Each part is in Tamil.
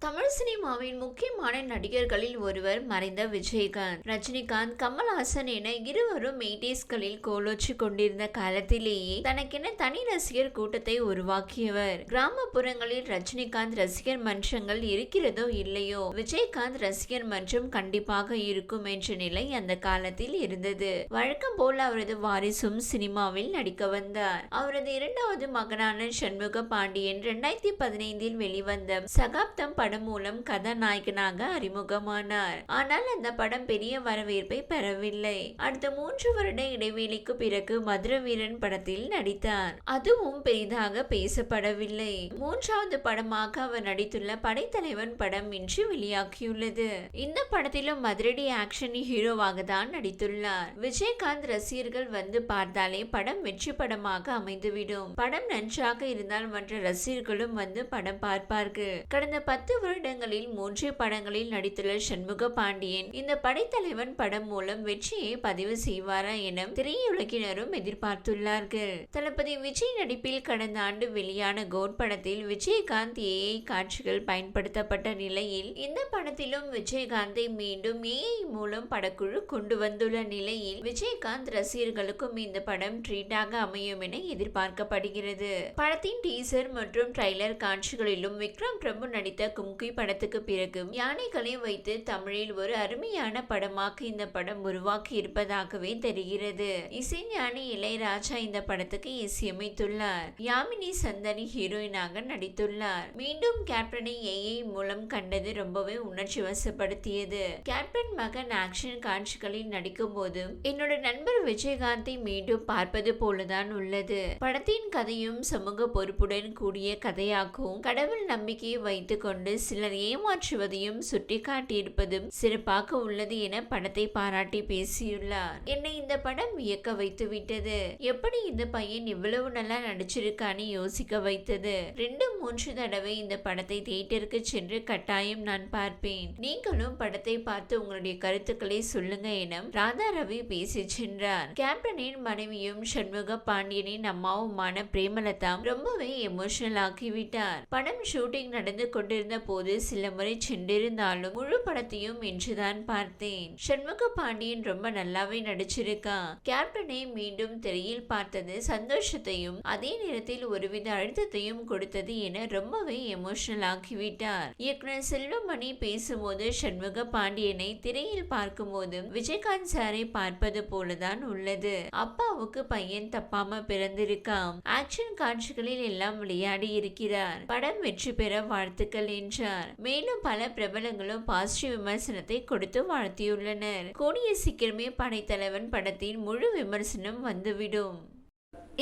தமிழ் சினிமாவின் முக்கியமான நடிகர்களில் ஒருவர் மறைந்த விஜயகாந்த். ரஜினிகாந்த் கமல்ஹாசன் என இருவரும் எயிட்டிஸ்களில் கோலோச்சி கொண்டிருந்த காலத்திலேயே தனக்கென தனி ரசிகர் கூட்டத்தை உருவாக்கியவர். கிராமப்புறங்களில் ரஜினிகாந்த் ரசிகர் மன்றங்கள் இருக்கிறதோ இல்லையோ விஜயகாந்த் ரசிகர் மன்றம் கண்டிப்பாக இருக்கும் என்ற நிலை அந்த காலத்தில் இருந்தது. வழக்கம் போல் அவரது வாரிசும் சினிமாவில் நடிக்க வந்தார். அவரது இரண்டாவது மகனான சண்முக பாண்டியன் இரண்டாயிரத்தி பதினைந்தில் வெளிவந்த சகாப்தம் படம் மூலம் கதாநாயகனாக அறிமுகமானார். ஆனால் அந்த படம் பெரிய வரவேற்பை பெறவில்லை. அடுத்த மூன்று வருட இடைவெளிக்கு பிறகு மதுர வீரன் படத்தில் நடித்தார். அதுவும் பெரிதாக பேசப்படவில்லை. மூன்றாவது படமாக அவர் நடித்துள்ள படைத்தலைவன் படம் இன்று வெளியாகியுள்ளது. இந்த படத்திலும் மதுரடி ஆக்ஷன் ஹீரோவாக தான் நடித்துள்ளார். விஜயகாந்த் ரசிகர்கள் வந்து பார்த்தாலே படம் வெற்றி படமாக அமைந்துவிடும். படம் நன்றாக இருந்தால் மற்ற ரசிகர்களும் வந்து படம் பார்ப்பார்கள். கடந்த பத்து வருடங்களில் மூன்றே படங்களில் நடித்துள்ள சண்முக பாண்டியன் இந்த படைத்தலைவன் படம் மூலம் வெற்றியை பதிவு செய்வாரா என திரையுலகினரும் எதிர்பார்த்துள்ளார்கள். தளபதி விஜய் நடிப்பில் கடந்த ஆண்டு வெளியான கோட் படத்தில் விஜயகாந்த் ஏஐ காட்சிகள் பயன்படுத்தப்பட்ட நிலையில் இந்த படத்திலும் விஜயகாந்தை மீண்டும் ஏஐ மூலம் படக்குழு கொண்டு வந்துள்ள நிலையில் விஜயகாந்த் ரசிகர்களுக்கும் இந்த படம் ட்ரீட்டாக அமையும் என எதிர்பார்க்கப்படுகிறது. படத்தின் டீசர் மற்றும் ட்ரைலர் காட்சிகளிலும் விக்ரம் பிரபு நடித்த கும்கி படத்துக்கு பிறகு யானைகளை வைத்து தமிழில் ஒரு அருமையான படமாக இந்த படம் உருவாக்கி இருப்பதாகவே தெரிகிறது. இசைஞானி இளையராஜா இந்த படத்துக்கு இசையமைத்துள்ளார். யாமினி சந்தனி ஹீரோயினாக நடித்துள்ளார். மீண்டும் கேப்டனை ஏஐ மூலம் கண்டது ரொம்பவே உணர்ச்சி வசப்படுத்தியது. கேப்டன் மகன் ஆக்ஷன் காட்சிகளில் நடிக்கும் போது என்னோட நண்பர் விஜயகாந்தை மீண்டும் பார்ப்பது போலதான் உள்ளது. படத்தின் கதையும் சமூக பொறுப்புடன் கூடிய கதையாகவும் கடவுள் நம்பிக்கையை வைத்துக்கொண்டு சிலர் ஏமாற்றுவதையும் சுட்டிக்காட்டியிருப்பதும் சிறப்பாக உள்ளது என படத்தை பாராட்டி பேசியுள்ளார். என்னை இந்த படம் வியக்க வைத்து விட்டது எப்படி இந்த பையன் இவ்வளவு நல்லா நடிச்சிருக்கான்னு யோசிக்க வைத்தது. ரெண்டு மூன்று தடவை இந்த படத்தை தியேட்டருக்கு சென்று கட்டாயம் நான் பார்ப்பேன். நீங்களும் படத்தை பார்த்து உங்களுடைய கருத்துக்களை சொல்லுங்க என ராதா ரவி பேசி சென்றார். கேப்டனின் மனைவியும் சண்முக பாண்டியனின் அம்மாவுமான பிரேமலதா ரொம்பவே எமோஷனல் ஆக்கிவிட்டார். படம் ஷூட்டிங் நடந்து கொண்டிருந்த போது சில முறை சென்றிருந்தாலும் முழு படத்தையும் இன்றுதான் பார்த்தேன். சண்முக பாண்டியன் ரொம்ப நல்லாவே நடிச்சிருக்கான். கேப்டனை மீண்டும் திரையில் பார்த்தது சந்தோஷத்தையும் அதே நேரத்தில் ஒருவித அழுத்தத்தையும் கொடுத்தது என ரொம்பவே எமோஷனல் ஆக்கிவிட்டார். இயக்குனர் செல்வமணி பேசும்போது சண்முக பாண்டியனை திரையில் பார்க்கும்போது விஜயகாந்த் சாரை பார்ப்பது போலதான் உள்ளது. அப்பாவுக்கு பையன் தப்பாம பிறந்திருக்காம். ஆக்ஷன் காட்சிகளில் எல்லாம் விளையாடி இருக்கிறார். படம் வெற்றி பெற வாழ்த்துக்கள் என்று என்றார் மேலும் பல பிரபலங்களும் பாசிட்டிவ் விமர்சனத்தை கொடுத்து வாழ்த்தியுள்ளனர். கூடிய சீக்கிரமே படைத்தலைவன் படத்தின் முழு விமர்சனம் வந்துவிடும்.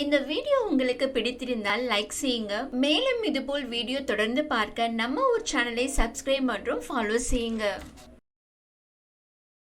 இந்த வீடியோ உங்களுக்கு பிடித்திருந்தால் லைக் செய்யுங்க. மேலும் இதுபோல் வீடியோ தொடர்ந்து பார்க்க நம்ம ஒரு சேனலை சப்ஸ்கிரைப் மற்றும் ஃபாலோ செய்யுங்க.